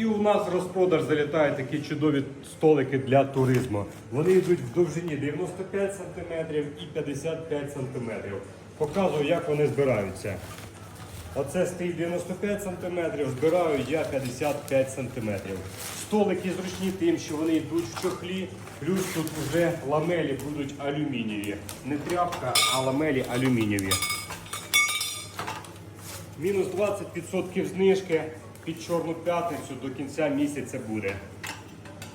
І у нас в розпродаж залітають такі чудові столики для туризму. Вони йдуть в довжині 95 см і 55 см. Показую, як вони збираються. Оце стоїть 95 см, збираю я 55 см. Столики зручні тим, що вони йдуть в чохлі, плюс тут вже ламелі будуть алюмінієві. Не тряпка, а ламелі алюмінієві. Мінус 20% знижки під Чорну п'ятницю до кінця місяця буде.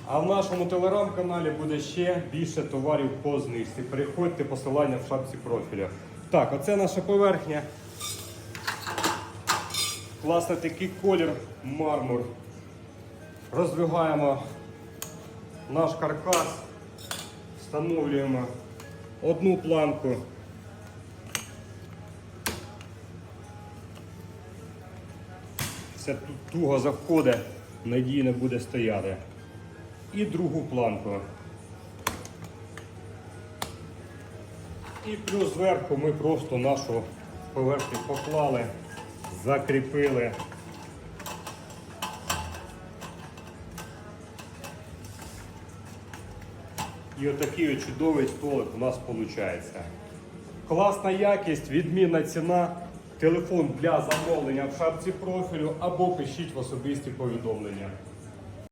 А в нашому телеграм-каналі буде ще більше товарів по знижці. Переходьте посилання в шапці профіля. Так, оце наша поверхня. Класний такий колір мармур. Роздвигаємо наш каркас, встановлюємо одну планку. Все туго заходить, надійно буде стояти. І другу планку. І плюс зверху ми просто нашу поверхню поклали, закріпили. І отакий от чудовий столик у нас виходить. Класна якість, відмінна ціна. Телефон для замовлення в шапці профілю або пишіть в особисті повідомлення.